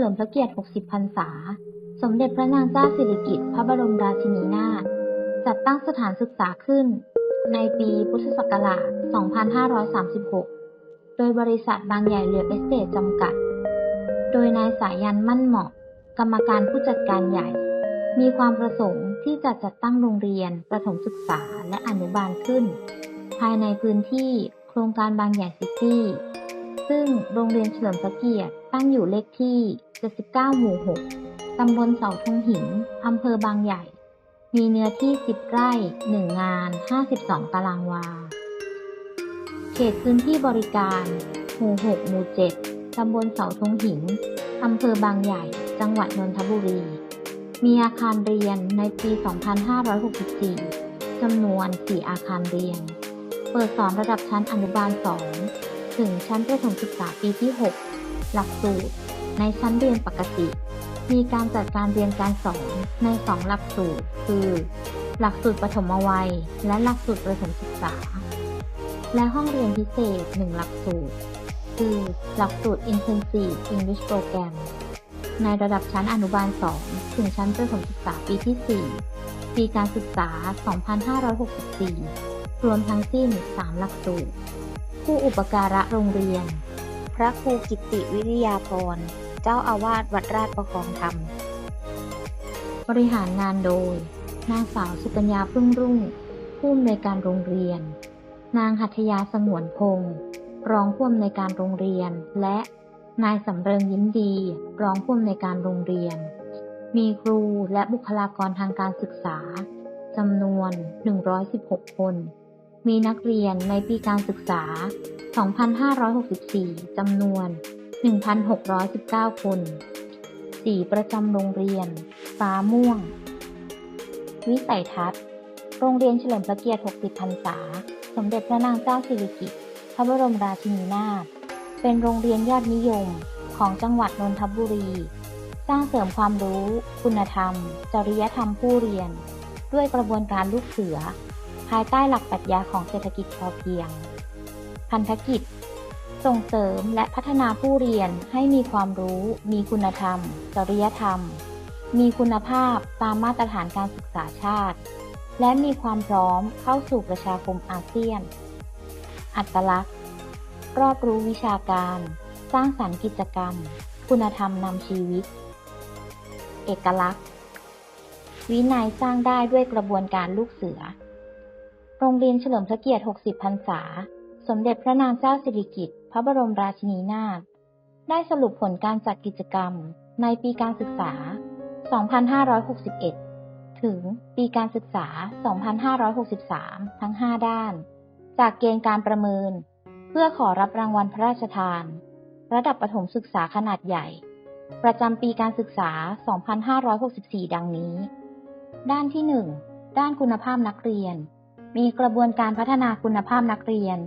เรียนเฉลิมพระเกียรติ 60 พรรษา สมเด็จพระนางเจ้าสิริกิติ์พระบรมราชินีนาถจัดตั้งสถานศึกษาขึ้น ในปีพุทธศักราช 2536 โดยบริษัทบางใหญ่เหลือเอสเตทจำกัด โดยนายสายันมั่นเหมาะ กรรมการผู้จัดการใหญ่ มีความประสงค์ที่จะจัดตั้งโรงเรียนประถมศึกษาและอนุบาลขึ้น ภายในพื้นที่โครงการบางใหญ่ซิตี้ ซึ่งโรงเรียนเฉลิมพระเกียรติตั้งอยู่เลขที่ 79 หมู่ 6 ตำบลเสาธงหิน อำเภอบางใหญ่ มีเนื้อที่ 10 ไร่ 1 งาน 52 ตารางวา เขตพื้นที่บริการ หมู่ 6 หมู่ 7 ตำบลเสาธงหิน อำเภอบางใหญ่ จังหวัดนนทบุรี มีอาคารเรียนในปี 2564 จำนวน 4 อาคารเรียน เปิดสอนระดับชั้นอนุบาล 2 ถึงชั้นประถมศึกษาปีที่ 6 หลักสูตร ในชั้นเรียนปกติ มีการจัดการเรียนการสอนใน 2 หลักสูตร คือ หลักสูตรปฐมวัย และหลักสูตรประถมศึกษา และห้องเรียนพิเศษ 1 หลักสูตร คือหลักสูตร Intensive English Program ในระดับชั้นอนุบาล 2 ถึงชั้นประถมศึกษาปีที่ 4 ปีการศึกษา 2564 รวมทั้งสิ้น 3 หลักสูตร ผู้อุปการะโรงเรียน พระครูกิตติวิริยาพร เจ้าอาวาสวัดราชประคองธรรม บริหารงานโดย นางสาวสุกัญญาพึ่งรุ่ง ผู้อำนวยการโรงเรียน นางหัตยาสงวนพงศ์รองผู้อำนวยการโรงเรียน และนายสำเริงยิ้มดี รองผู้อำนวยการโรงเรียน มีครูและบุคลากรทางการศึกษาจำนวน 116 คน มีนักเรียนในปีการศึกษา 2564 จำนวน 1,619 คน สีประจำโรงเรียน ฟ้าม่วง วิสัยทัศน์ โรงเรียนเฉลิมพระเกียรติ 60 พรรษา สมเด็จพระนางเจ้าสิริกิติ์ พระบรมราชินีนาถ เป็นโรงเรียนยอดนิยมของจังหวัดนนทบุรี สร้างเสริมความรู้ คุณธรรม จริยธรรมผู้เรียน ด้วยกระบวนการลูกเสือ ภายใต้หลักปรัชญาของเศรษฐกิจพอเพียง พันธกิจ ส่งเสริมและพัฒนาผู้เรียนให้มีความรู้ มีคุณธรรม จริยธรรม มีคุณภาพตามมาตรฐานการศึกษาชาติ และมีความพร้อมเข้าสู่ประชาคมอาเซียน อัตลักษณ์ รอบรู้วิชาการ สร้างสรรค์กิจกรรม คุณธรรมนำชีวิต เอกลักษณ์วินัยสร้างได้ด้วยกระบวนการลูกเสือ โรงเรียนเฉลิมพระเกียรติ 60 พรรษา สมเด็จพระนางเจ้าสิริกิติ์ พระบรมราชินีนาถ ได้สรุปผลการจัดกิจกรรมในปีการศึกษา 2561 ถึงปีการศึกษา 2563 ทั้ง 5 ด้าน จากเกณฑ์การประเมิน เพื่อขอรับรางวัลพระราชทาน ระดับประถมศึกษาขนาดใหญ่ ประจำปีการศึกษา 2564 ดังนี้ ด้านที่ 1 ด้านคุณภาพนักเรียน มีกระบวนการพัฒนาคุณภาพนักเรียน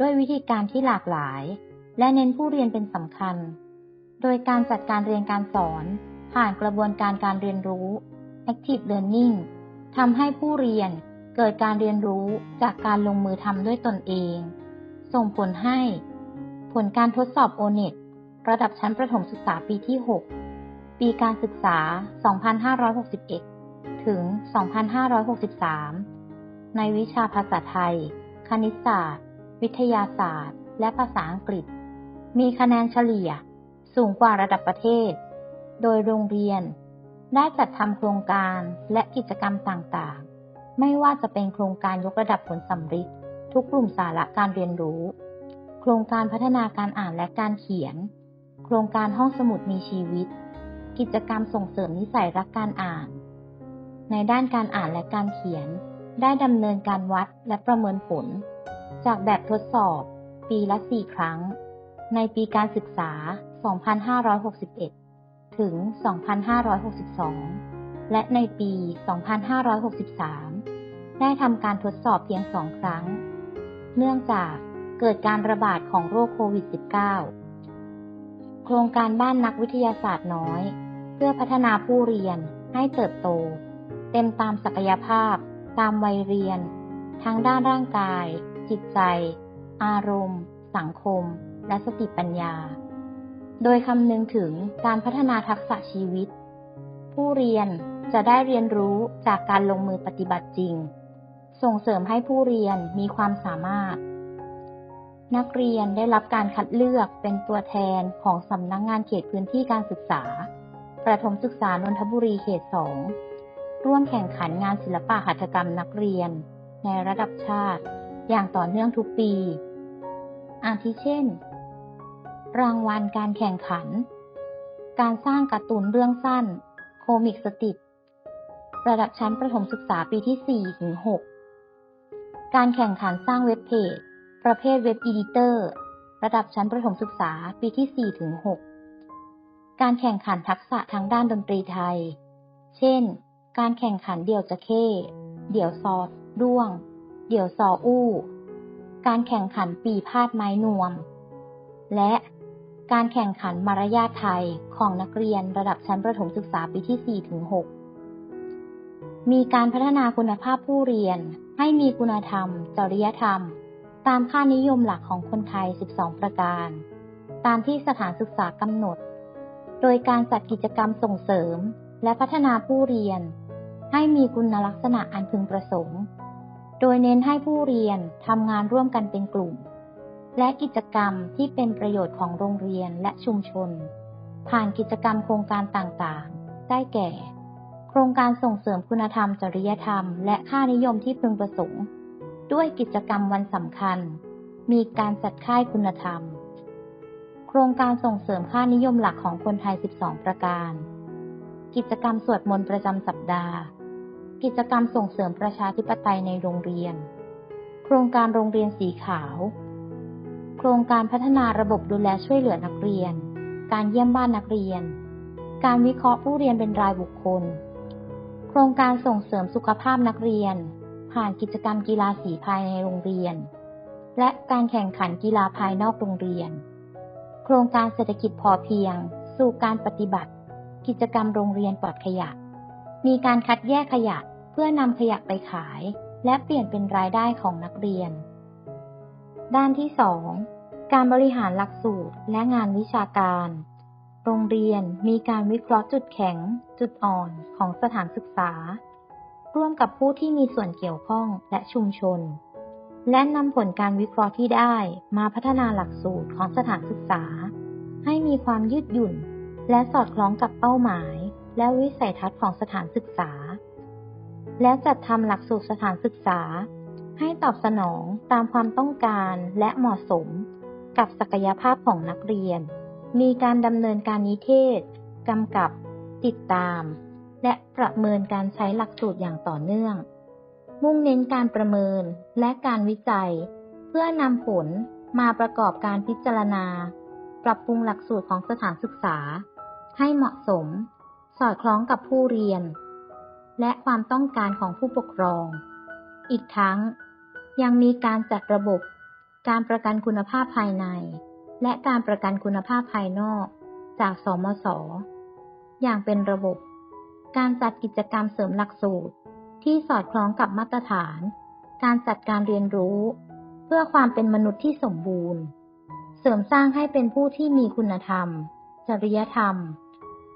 ด้วยวิธีการที่หลากหลาย และเน้นผู้เรียนเป็นสำคัญ โดยการจัดการเรียนการสอน ผ่านกระบวนการการเรียนรู้ active learning ทำให้ผู้เรียนเกิดการเรียนรู้จากการลงมือทำด้วยตนเอง ส่งผลให้ ผลการทดสอบ O-NET ระดับชั้นประถมศึกษาปีที่ 6 ปีการศึกษา 2561 ถึง 2563 ในวิชาภาษาไทย คณิตศาสตร์ วิทยาศาสตร์ และภาษาอังกฤษ มีคะแนนเฉลี่ย สูงกว่าระดับประเทศ โดยโรงเรียน ได้จัดทำโครงการและกิจกรรมต่างๆ ไม่ว่าจะเป็นโครงการยกระดับผลสัมฤทธิ์ทุกกลุ่มสาระการเรียนรู้ โครงการพัฒนาการอ่านและการเขียน โครงการห้องสมุดมีชีวิต กิจกรรมส่งเสริมนิสัยรักการอ่าน ในด้านการอ่านและการเขียน ได้ดำเนินการวัดและประเมินผล จากแบบทดสอบ ปีละ 4 ครั้ง ในปีการศึกษา 2561 ถึง 2562 และในปี 2563 ได้ทำการทดสอบเพียงสองครั้ง เนื่องจากเกิดการระบาดของโรคโควิด -19 โครงการบ้านนักวิทยาศาสตร์น้อย เพื่อพัฒนาผู้เรียนให้เติบโต เต็มตามศักยภาพ ตามวัยเรียน ทั้งด้านร่างกาย จิตใจ อารมณ์ สังคม และสติปัญญา โดยคำนึงถึงการพัฒนาทักษะชีวิต ผู้เรียนจะได้เรียนรู้จากการลงมือปฏิบัติจริง ส่งเสริมให้ผู้เรียนมีความสามารถ นักเรียนได้รับการคัดเลือกเป็นตัวแทนของสำนักงงานเขตพื้นที่การศึกษา ประถมศึกษานนทบุรีเขตสอง ร่วมแข่งขันงานศิลปะหัตถกรรมนักเรียน ในระดับชาติ อย่างต่อเนื่องทุกปี อาทิเช่น รางวัลการแข่งขัน การสร้างการ์ตูนเรื่องสั้น โคมิกสติกระดับชั้นประถมศึกษาปีที่ 4 ถึง 6 การแข่งขันสร้างเว็บเพจ ประเภทเว็บอีดิเตอร์ ระดับชั้นประถมศึกษาปีที่ 4 ถึง 6 การแข่งขันทักษะทางด้านดนตรีไทย เช่น การแข่งขันเดี่ยวจะเข้ เดี่ยวซอดด้วง เดี่ยวซออู้ การแข่งขันปีพาดไม้นวม และการแข่งขันมารยาทไทยของนักเรียนระดับชั้นประถมศึกษาปีที่ 4 ถึง 6 มีการพัฒนาคุณภาพผู้เรียนให้มีคุณธรรม จริยธรรม ตามค่านิยมหลักของคนไทย 12 ประการ ตามที่สถานศึกษากำหนด โดยการจัดกิจกรรมส่งเสริม และพัฒนาผู้เรียน ให้มีคุณลักษณะอันพึงประสงค์ โดยเน้นให้ผู้เรียนทำงานร่วมกันเป็นกลุ่ม และกิจกรรมที่เป็นประโยชน์ของโรงเรียนและชุมชน ผ่านกิจกรรมโครงการต่างๆ ได้แก่ โครงการส่งเสริมคุณธรรม จริยธรรม และค่านิยมที่พึงประสงค์ ด้วยกิจกรรมวันสำคัญ มีการจัดค่ายคุณธรรม โครงการส่งเสริมค่านิยมหลักของคนไทย 12 ประการ กิจกรรมสวดมนต์ประจำสัปดาห์ กิจกรรมส่งเสริมประชาธิปไตยในโรงเรียน โครงการโรงเรียนสีขาว โครงการพัฒนาระบบดูแลช่วยเหลือนักเรียน การเยี่ยมบ้านนักเรียน การวิเคราะห์ผู้เรียนเป็นรายบุคคล โครงการส่งเสริมสุขภาพนักเรียน ผ่านกิจกรรมกีฬาสีภายในโรงเรียน และการแข่งขันกีฬาภายนอกโรงเรียน โครงการเศรษฐกิจพอเพียง สู่การปฏิบัติ กิจกรรมโรงเรียนปลอดขยะ มีการคัดแยกขยะเพื่อนำขยะไปขาย และเปลี่ยนเป็นรายได้ของนักเรียน ด้านที่ 2 การบริหารหลักสูตรและงานวิชาการ โรงเรียนมีการวิเคราะห์จุดแข็ง จุดอ่อนของสถานศึกษา ร่วมกับผู้ที่มีส่วนเกี่ยวข้องและชุมชน และนำผลการวิเคราะห์ที่ได้มาพัฒนาหลักสูตรของสถานศึกษา ให้มีความยืดหยุ่น และสอดคล้องกับเป้าหมาย และวิสัยทัศน์ของสถานศึกษา และจัดทำหลักสูตรสถานศึกษา ให้ตอบสนองตามความต้องการและเหมาะสม กับศักยภาพของนักเรียน มีการดำเนินการนิเทศกำกับ ติดตาม และประเมินการใช้หลักสูตรอย่างต่อเนื่อง มุ่งเน้นการประเมินและการวิจัย เพื่อนำผลมาประกอบการพิจารณา ปรับปรุงหลักสูตรของสถานศึกษา ให้เหมาะสม สอดคล้องกับผู้เรียน และความต้องการของผู้ปกครอง อีกทั้ง ยังมีการจัดระบบ การประกันคุณภาพภายใน และการประกันคุณภาพภายนอก จากสมศอย่างเป็นระบบ การจัดกิจกรรมเสริมหลักสูตร ที่สอดคล้องกับมาตรฐาน การจัดการเรียนรู้ เพื่อความเป็นมนุษย์ที่สมบูรณ์ เสริมสร้างให้เป็นผู้ที่มีคุณธรรม จริยธรรม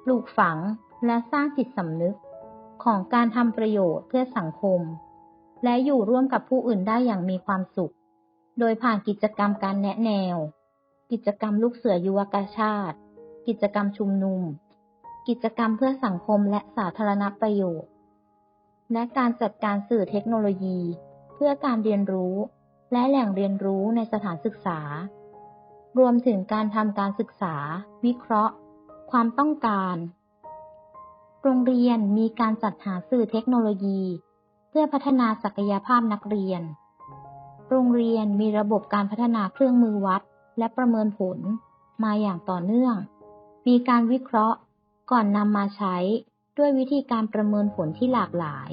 ปลูกฝังและสร้างจิตสำนึกของการทำประโยชน์เพื่อสังคม และอยู่ร่วมกับผู้อื่นได้อย่างมีความสุข โดยผ่านกิจกรรมการแนะแนว กิจกรรมลูกเสือยุวกาชาติ กิจกรรมชุมนุม กิจกรรมเพื่อสังคมและสาธารณประโยชน์ และการจัดการสื่อเทคโนโลยี เพื่อการเรียนรู้ และแหล่งเรียนรู้ในสถานศึกษา รวมถึงการทำการศึกษา วิเคราะห์ ความต้องการ โรงเรียนมีการจัดหาสื่อเทคโนโลยี เพื่อพัฒนาศักยภาพนักเรียน โรงเรียนมีระบบการพัฒนาเครื่องมือวัด และประเมินผลมาอย่างต่อเนื่อง มีการวิเคราะห์ ก่อนนำมาใช้ด้วยวิธีการประเมินผลที่หลากหลาย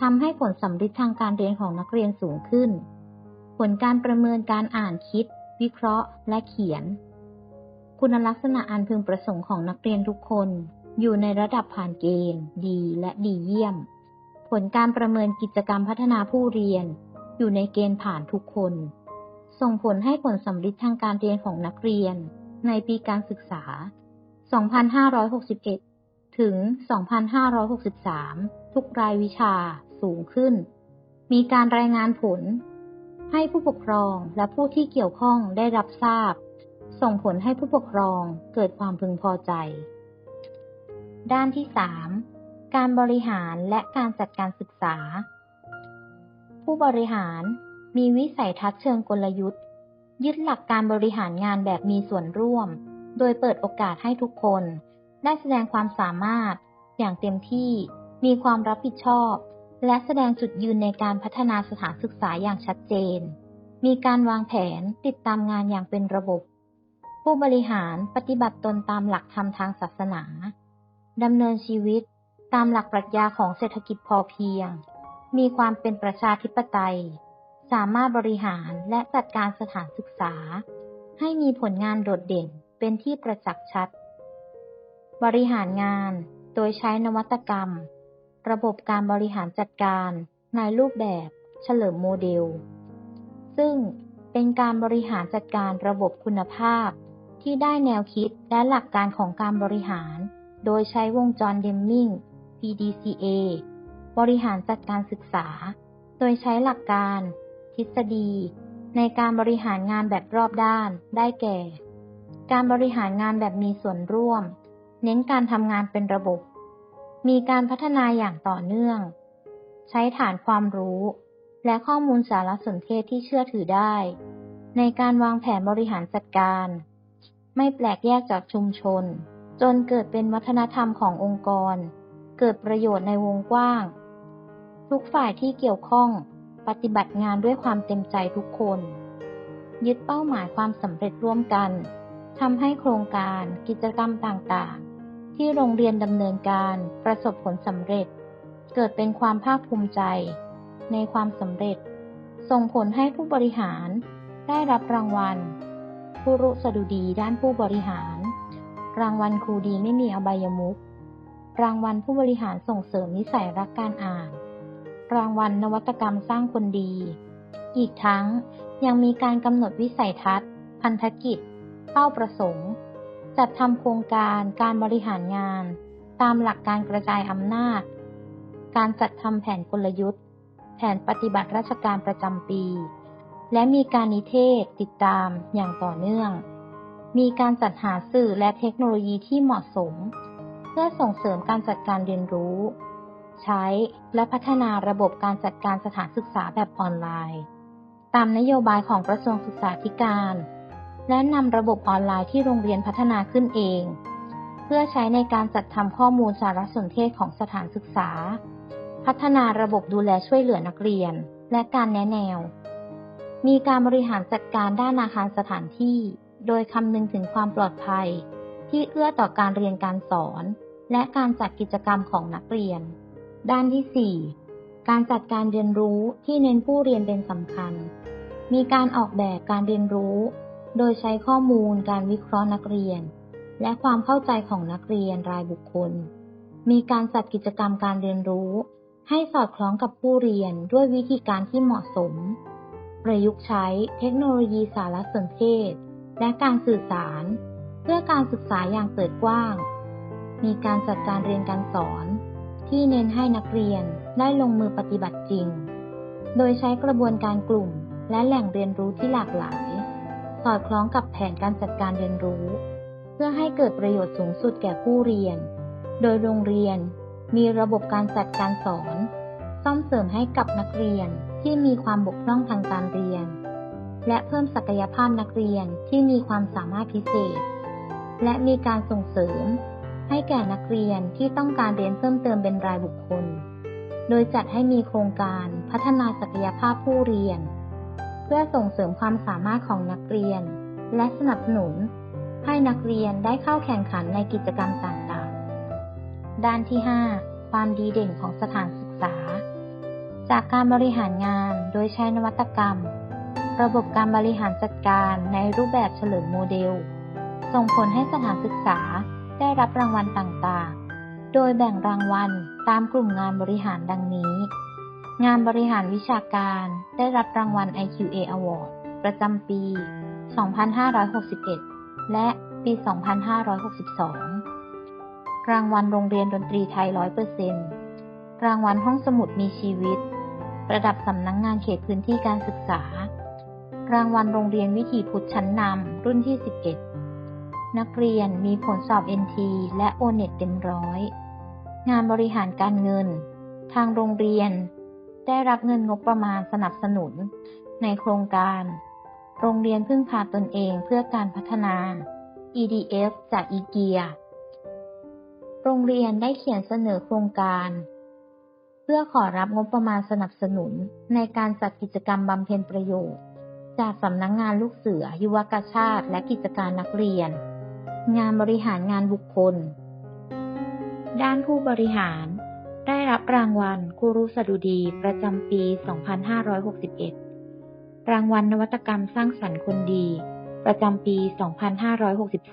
ทำให้ผลสำเร็จทางการเรียนของนักเรียนสูงขึ้น ผลการประเมินการอ่านคิด วิเคราะห์ และเขียน คุณลักษณะอันพึงประสงค์ของนักเรียนทุกคน อยู่ในระดับผ่านเกณฑ์ ดีและดีเยี่ยม ผลการประเมินกิจกรรมพัฒนาผู้เรียน อยู่ในเกณฑ์ผ่านทุกคน ส่งผลให้ผลสำลิดทางการเรียนของนักเรียน ในปีการศึกษา 2561 ถึง 2563 ทุกรายวิชาสูงขึ้น มีการรายงานผล ให้ผู้ปกครองและผู้ที่เกี่ยวข้องได้รับทราบ ส่งผลให้ผู้ปกครองเกิดความพึงพอใจ ด้านที่ 3 การบริหารและการจัดการศึกษา ผู้บริหารมีวิสัยทัศน์เชิงกลยุทธ์ ยึดหลักการบริหารงานแบบมีส่วนร่วม โดยเปิดโอกาสให้ทุกคน ได้แสดงความสามารถ อย่างเต็มที่ มีความรับผิดชอบ และแสดงจุดยืนในการพัฒนาสถานศึกษาอย่างชัดเจน มีการวางแผนติดตามงานอย่างเป็นระบบ ผู้บริหารปฏิบัติตนตามหลักธรรมทางศาสนาดำเนินชีวิตตามหลักปรัชญาของเศรษฐกิจพอเพียง มีความเป็นประชาธิปไตย สามารถบริหารและจัดการสถานศึกษา ให้มีผลงานโดดเด่นเป็นที่ประจักษ์ชัด บริหารงานโดยใช้นวัตกรรม ระบบการบริหารจัดการในรูปแบบเฉลิมโมเดล ซึ่งเป็นการบริหารจัดการระบบคุณภาพ ที่ได้แนวคิดและหลักการของการบริหาร โดยใช้วงจรเดมมิง PDCA บริหารจัดการศึกษา โดยใช้หลักการ ทฤษฎี ในการบริหารงานแบบรอบด้าน ได้แก่ การบริหารงานแบบมีส่วนร่วม เน้นการทำงานเป็นระบบ มีการพัฒนาอย่างต่อเนื่อง ใช้ฐานความรู้ และข้อมูลสารสนเทศที่เชื่อถือได้ ในการวางแผนบริหารจัดการ ไม่แปลกแยกจากชุมชน จนเกิดเป็นวัฒนธรรมขององค์กร เกิดประโยชน์ในวงกว้าง ทุกฝ่ายที่เกี่ยวข้อง ปฏิบัติงานด้วยความเต็มใจทุกคน ยึดเป้าหมายความสำเร็จร่วมกันทำให้โครงการกิจกรรมต่างๆ ที่โรงเรียนดำเนินการประสบผลสำเร็จ เกิดเป็นความภาคภูมิใจ ในความสำเร็จ ส่งผลให้ผู้บริหารได้รับรางวัล ผู้รุสดุดีด้านผู้บริหาร รางวัลครูดีไม่มีอบายมุขรางวัลผู้บริหารส่งเสริมนิสัยรักการอ่าน รางวัลนวัตกรรมสร้างคนดี อีกทั้งยังมีการกำหนดวิสัยทัศน์ พันธกิจ เป้าประสงค์ จัดทำโครงการการบริหารงาน ตามหลักการกระจายอำนาจ การจัดทำแผนกลยุทธ์ แผนปฏิบัติราชการประจำปี และมีการนิเทศติดตามอย่างต่อเนื่อง มีการจัดหาสื่อและเทคโนโลยีที่เหมาะสม เพื่อส่งเสริมการจัดการเรียนรู้ ใช้และพัฒนาระบบการจัดการสถานศึกษาแบบออนไลน์ ตามนโยบายของกระทรวงศึกษาธิการ และนำระบบออนไลน์ที่โรงเรียนพัฒนาขึ้นเอง เพื่อใช้ในการจัดทำข้อมูลสารสนเทศของสถานศึกษา พัฒนาระบบดูแลช่วยเหลือนักเรียน และการแนะแนว มีการบริหารจัดการด้านอาคารสถานที่ โดยคำนึงถึงความปลอดภัย ที่เอื้อต่อการเรียนการสอน และการจัดกิจกรรมของนักเรียน ด้านที่ 4 การจัดการเรียนรู้ที่เน้นผู้เรียนเป็นสำคัญ มีการออกแบบการเรียนรู้ โดยใช้ข้อมูลการวิเคราะห์นักเรียน และความเข้าใจของนักเรียนรายบุคคล มีการจัดกิจกรรมการเรียนรู้ ให้สอดคล้องกับผู้เรียนด้วยวิธีการที่เหมาะสม ประยุกต์ใช้เทคโนโลยีสารสนเทศ และการสื่อสาร เพื่อการศึกษาอย่างเปิดกว้าง มีการจัดการเรียนการสอน ที่เน้นให้นักเรียนได้ลงมือปฏิบัติจริง โดยใช้กระบวนการกลุ่ม และแหล่งเรียนรู้ที่หลากหลาย สอดคล้องกับแผนการจัดการเรียนรู้ เพื่อให้เกิดประโยชน์สูงสุดแก่ผู้เรียน โดยโรงเรียนมีระบบการจัดการสอน ซ่อมเสริมให้กับนักเรียนที่มีความบกพร่องทางการเรียน และเพิ่มศักยภาพนักเรียนที่มีความสามารถพิเศษ และมีการส่งเสริม ให้แก่นักเรียนที่ต้องการเรียนเพิ่มเติมเป็นรายบุคคล โดยจัดให้มีโครงการพัฒนาศักยภาพผู้เรียน เพื่อส่งเสริมความสามารถของนักเรียน และสนับสนุน ให้นักเรียนได้เข้าแข่งขันในกิจกรรมต่างๆ ด้านที่ 5 ความดีเด่นของสถานศึกษา จากการบริหารงานโดยใช้นวัตกรรม ระบบการบริหารจัดการในรูปแบบเฉลิมโมเดล ส่งผลให้สถานศึกษาได้รับรางวัลต่างๆ โดยแบ่งรางวัลตามกลุ่มงานบริหารดังนี้ งานบริหารวิชาการได้รับรางวัล IQA Award ประจำปี 2561 และปี 2562 รางวัลโรงเรียนดนตรีไทย 100% รางวัลห้องสมุดมีชีวิต ระดับสำนักงงานเขตพื้นที่การศึกษา รางวัลโรงเรียนวิถีพุทธชั้นนำรุ่นที่ 11 นักเรียนมีผลสอบ NT และ o n e t เต็มร้อย งานบริหารการเงิน ทางโรงเรียน ได้รับเงินงบประมาณสนับสนุน ในโครงการ โรงเรียนพึ่งพาตนเองเพื่อการพัฒนา EDF จากอีเกียโรงเรียนได้เขียนเสนอโครงการ เพื่อขอรับงบประมาณสนับสนุน ในการจัดกิจกรรมบำเพ็ญประโยชน์ จากสำนักงงานลูกเสือ ยุวกาชาติ และกิจการนักเรียน งานบริหารงานบุคคล ด้านผู้บริหาร ได้รับรางวัลครูรุสดุดีประจำปี 2561 รางวัลนวัตกรรมสร้างสรรค์คนดี ประจำปี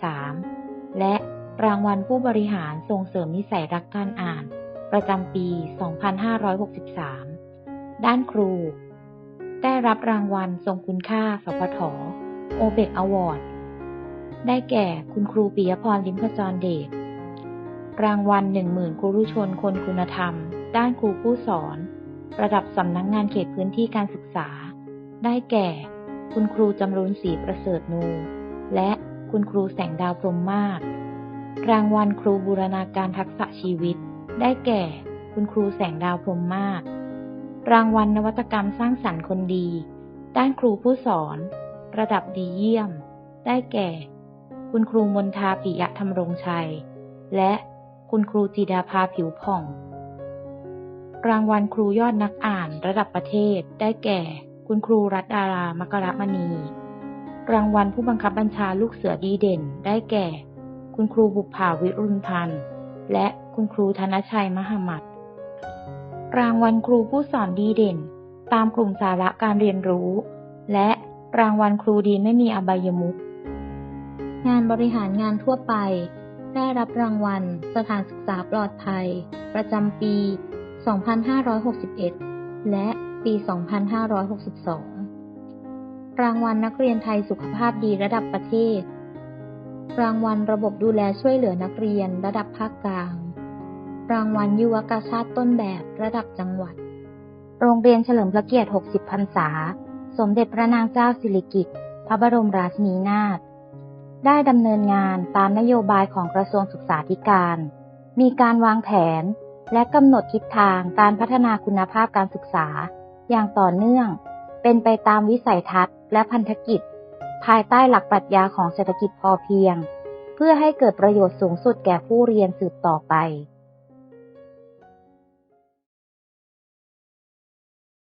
2563 และรางวัลผู้บริหารส่งเสริมนิสัยรักการอ่าน ประจำปี 2563 ด้านครู ได้รับรางวัลทรงคุณค่าสพทโอเบกอวอร์ด ได้แก่คุณครูปิยพรลิมพจรเดช รางวัลหนึ่งหมื่นครูชนคนคุณธรรม ด้านครูผู้สอน ระดับสำนักงงานเขตพื้นที่การศึกษา ได้แก่ คุณครูจำรูนศรีประเสริฐนู และคุณครูแสงดาวพรมมาศรางวัลครูบูรณาการทักษะชีวิต ได้แก่ คุณครูแสงดาวพรมมาศรางวัลนวัตกรรมสร้างสรรค์คนดี ด้านครูผู้สอน ระดับดีเยี่ยม ได้แก่ คุณครูมนทาปิยะธรรมรงชัย และคุณครูจิดาภาผิวผ่อง รางวัลครูยอดนักอ่านระดับประเทศ ได้แก่ คุณครูรัตดารามกรมณี รางวัลผู้บังคับบัญชาลูกเสือดีเด่น ได้แก่ คุณครูบุภาวิรุณพันธ์และ คุณครูธนชัยมหมัดรางวัลครูผู้สอนดีเด่น ตามกลุ่มสาระการเรียนรู้ และรางวัลครูดีไม่มีอบายมุขงานบริหารงานทั่วไป ได้รับรางวัล สถานศึกษาปลอดภัย ประจำปี 2561 และปี 2562 รางวัลนักเรียนไทยสุขภาพดีระดับประเทศ รางวัลระบบดูแลช่วยเหลือนักเรียนระดับภาคกลาง รางวัลยุวกาชาติต้นแบบระดับจังหวัด โรงเรียนเฉลิมพระเกียรติ 60 พรรษา สมเด็จพระนางเจ้าสิริกิติ์ พระบรมราชินีนาถ ได้ดำเนินงานตามนโยบายของกระทรวงศึกษาธิการ มีการวางแผนและกำหนดทิศทางการพัฒนาคุณภาพการศึกษา อย่างต่อเนื่อง เป็นไปตามวิสัยทัศน์และพันธกิจ ภายใต้หลักปรัชญาของเศรษฐกิจพอเพียง เพื่อให้เกิดประโยชน์สูงสุดแก่ผู้เรียนสืบต่อไป